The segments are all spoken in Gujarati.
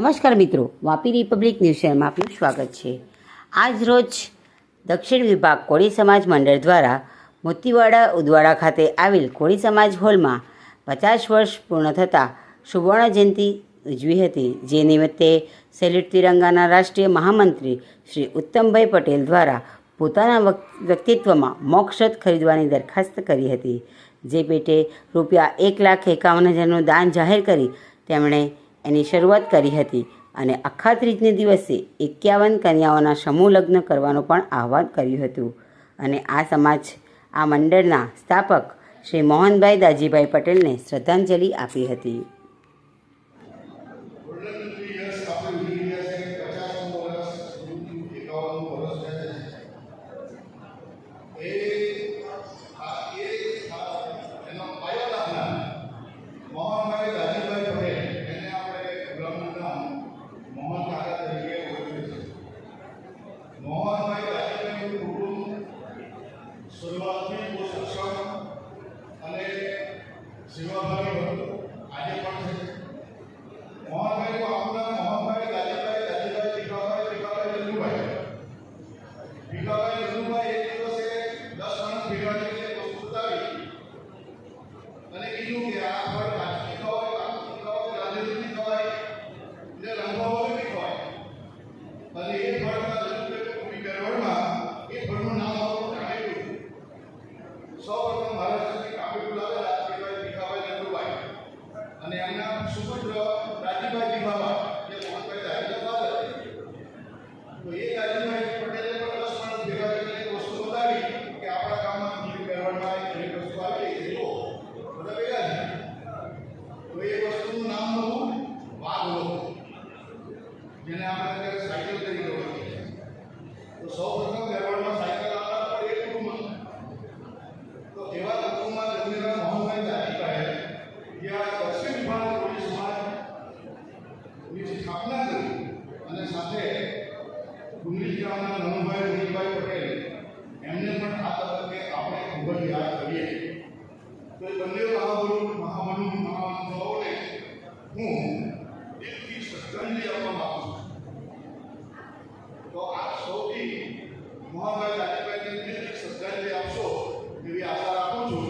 નમસ્કાર મિત્રો, વાપી રિપબ્લિક ન્યૂઝ ચેનલમાં આપનું સ્વાગત છે. આજ રોજ દક્ષિણ વિભાગ કોળી સમાજ મંડળ દ્વારા મોતીવાડા ઉદવાડા ખાતે આવેલ કોળી સમાજ હોલમાં પચાસ વર્ષ પૂર્ણ થતાં સુવર્ણ જયંતિ ઉજવી હતી. જે નિમિત્તે સેલ્યુટ તિરંગાના રાષ્ટ્રીય મહામંત્રી શ્રી ઉત્તમભાઈ પટેલ દ્વારા પોતાના વ્યક્તિત્વમાં મોક્ષત ખરીદવાની દરખાસ્ત કરી હતી. જે પેટે રૂપિયા એક લાખ એકાવન હજારનું દાન જાહેર કરી તેમણે એની શરૂઆત કરી હતી અને આખા ત્રીજને દિવસે એકાવન કન્યાઓના સમૂહ લગ્ન કરવાનું પણ આહવાન કર્યું હતું. અને આ સમાજ, આ મંડળના સ્થાપક શ્રી મોહનભાઈ દાજીભાઈ પટેલને શ્રદ્ધાંજલિ આપી હતી મોહનભાઈ દાજીભાઈ પટેલ એને આપણે ગુલામનું નામ મોહન કાકા તરીકે ઓળખીએ છીએ મોહનભાઈ દાજીભાઈનું કુટુંબ શરૂઆતથી બહુ સક્ષમ અને સેવાભાવી હતું આજે પણ છે મોહનભાઈનું આખું નામ મોહનભાઈ દાજીભાઈ દાજીભાઈ ભીખાભાઈ ભીખાભાઈ લલ્લુભાઈ ભીખાભાઈ લલ્લુભાઈ એક દિવસે દસ માણસ ભેગા થઈને વસ્તુ ઉતારી અને કીધું કે આ ફળ કાચી ખવાય કાચી ખવાય રાંધેલી ખવાય એટલે રંગવાવાળી બી ખવાય અને એ ફળના રજૂ પૂરી ગરબડમાં એ ફળનું નામ આપણું કામેલું સૌપ્રથમ મહારાષ્ટ્રથી કામેલું લાવેલા કહેવાય ભીખાભાઈ નંદુભાઈ અને એમના સુપુત્ર રાજીભાઈ ભીખાભાઈ જે મોહનભાઈ દાદીના father તો એ દાદીભાઈ પટેલે પણ દસ માણસ ભેગા કરીને એક વસ્તુ બતાવી કે આપણા ગામમાં પૂરી ગરબડમાં એક એવી વસ્તુ આવી છે જો બધા ભેગા છે તો એ વસ્તુનું નામ હતું વાઘલો જેને આપણે અત્યારે સાયકલ તરીકે ઓળખીએ છીએ. તો સૌ પ્રથમ ગરબડમાં સાયકલ આપણા પર એક કુટુંબ હતું. તો એવા કુટુંબમાં જન્મેલા મોહનભાઈ દાદીભાઈ જ્યાં દક્ષિણ વિભાગ કોળી સમાજની સ્થાપના કરી અને સાથે ડુંગળી ગામના નનુભાઈ મુનીભાઈ પટેલ, એમને પણ આ તબક્કે આપણે ખૂબ જ યાદ કરીએ તો એ બંને મહાગુરુ મહામનુ, મહાનુભાવોને હું દિલથી શ્રદ્ધાંજલિ આપવા માંગુ છું તો આપ સૌથી મોહનભાઈ દાદીભાઈને દિલથી શ્રદ્ધાંજલિ આપશો એવી આશા રાખું છું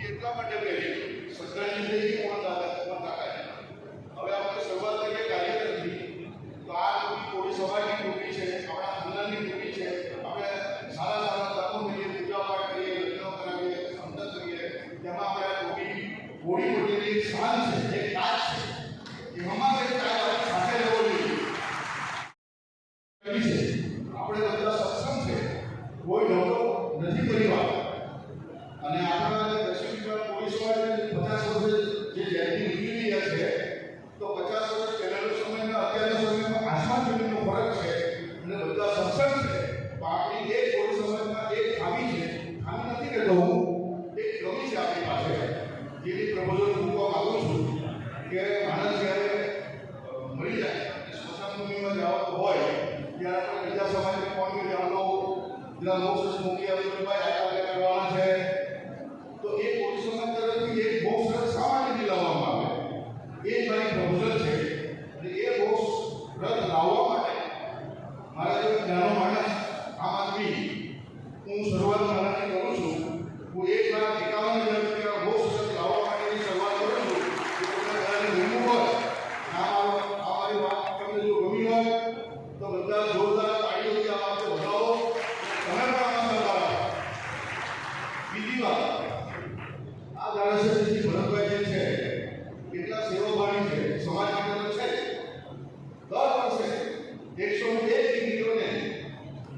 એટલા માટે કહીએ શ્રદ્ધાંજલિ થઈ કોણ દાદા કોણ કાકા હવે આપણે શરૂઆત કરીએ નથી તો આ ટોપી કોળી સમાજની ટોપી છે, આપણા ખાનદાનની ટોપી છે. આપણે સારા સારા કર્મો કરીએ પૂજા પાઠ કરીએ યજ્ઞો કરાવીએ સમજણ કરીએ. તેમાં આપણે આ ટોપી કોળી મોટી એક શાન છે એક કાચ છે. એમાં એક તાજ આપણે સાથે લેવો જોઈએ. આપણે બધા સક્ષમ છે, કોઈ નબળો નથી પરિવાર. A rádio não vai બીજી વાત. આ ધારાસભ્યજી ભરતભાઈ જે છે, કેટલા સેવાભાવી છે સમાજ માટે છે? દર વર્ષે એકસો એક દીકરીઓને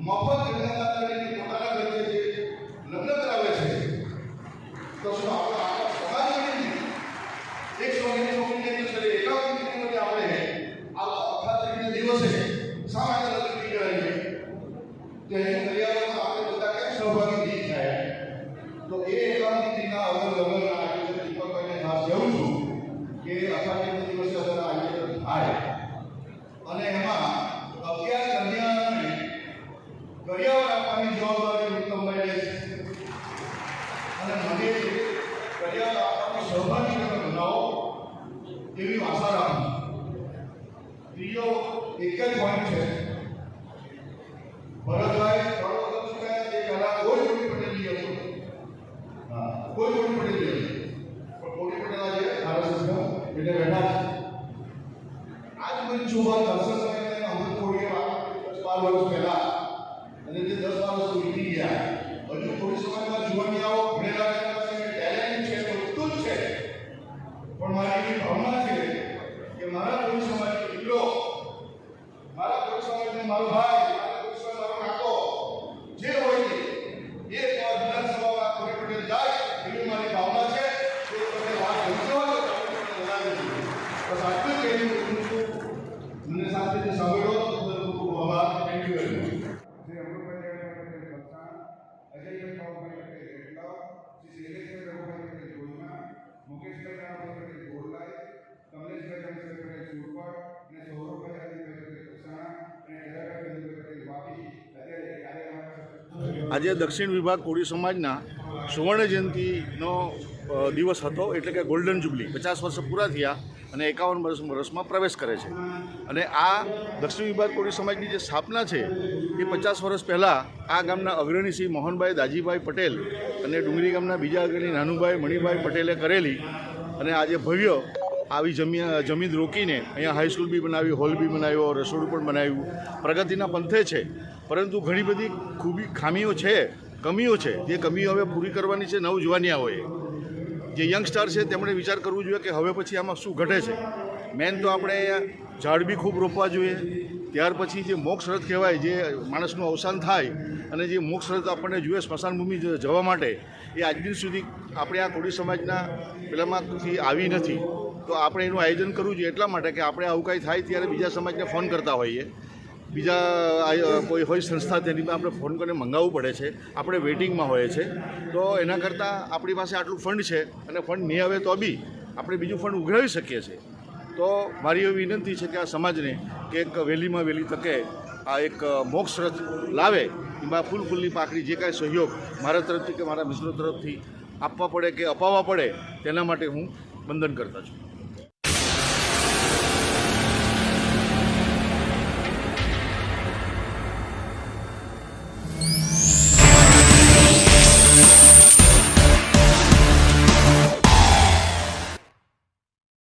મફત લગ્ન કરીને પોતાના ઘરે જે લગ્ન કરાવે છે, તો શું આપણે ક્રાંતિના અવલંબન છું કે અઠવાડિયે દિવસે અસર આયોજન થાય. અને એમાં અગિયાર કન્યાઓને કરિયાવર આપવાની જવાબદારી ઉત્તમભાઈ અને મને કરિયાવર આપવાની સહભાગી તમે બનાવો એવી આશા રાખી ત્રીજો એક પોઈન્ટ છે. ભરતભાઈ આજે દક્ષિણ વિભાગ કોળી સમાજના સુવર્ણ જયંતિનો દિવસ હતો, એટલે કે ગોલ્ડન જુબલી પચાસ વર્ષ પૂરા થયા અને એકાવન વર્ષ, વર્ષમાં પ્રવેશ કરે છે. અને આ દક્ષિણ વિભાગ કોળી સમાજની જે સ્થાપના છે, એ પચાસ વર્ષ પહેલાં આ ગામના અગ્રણી શ્રી મોહનભાઈ દાજીભાઈ પટેલ અને ડુંગરી ગામના બીજા અગ્રણી નાનુભાઈ મણિભાઈ પટેલે કરેલી અને આજે ભવ્ય આવી જમી, જમીન રોકીને અહીંયા હાઈસ્કૂલ બી બનાવી, હોલ બી બનાવ્યો, રસોડું પણ બનાવ્યું. પ્રગતિના પંથે છે. પરંતુ ઘણી બધી ખૂબી, ખામીઓ છે, કમીઓ છે. જે કમીઓ હવે પૂરી કરવાની છે નવજુવાનિયાઓએ જે યંગસ્ટર છે તેમણે વિચાર કરવો જોઈએ કે હવે પછી આમાં શું ઘટે છે. મેન તો આપણે ઝાડ બી ખૂબ રોપવા જોઈએ. ત્યાર પછી જે મોક્ષ રથ કહેવાય, જે માણસનું અવસાન થાય અને જે મોક્ષ રથ આપણને જોઈએ સ્મશાનભૂમિ જવા માટે, એ આજ સુધી આપણે આ કોળી સમાજના પેલામાંથી આવી નથી. તો આપણે એનું આયોજન કરવું જોઈએ એટલા માટે કે આપણે આવું કાંઈ થાય ત્યારે બીજા સમાજને ફોન કરતા હોઈએ. બીજા કોઈ હોય સંસ્થા તેની આપણે ફોન કરીને મંગાવવું પડે છે. આપણે વેઇટિંગમાં હોઈએ છે. તો એના કરતાં આપણી પાસે આટલું ફંડ છે અને ફંડ નહીં આવે તો બી આપણે બીજું ફંડ ઉઘરાવી શકીએ છીએ. તો મારી એવી વિનંતી છે કે આ સમાજને કે એક વહેલીમાં વહેલી તકે આ એક મોક્ષ રથ લાવે. એમાં ફૂલ ફૂલની પાકડી જે કાંઈ સહયોગ મારા તરફથી કે મારા મિત્રો તરફથી આપવા પડે કે અપાવવા પડે, તેના માટે હું બંધન કરતા છું.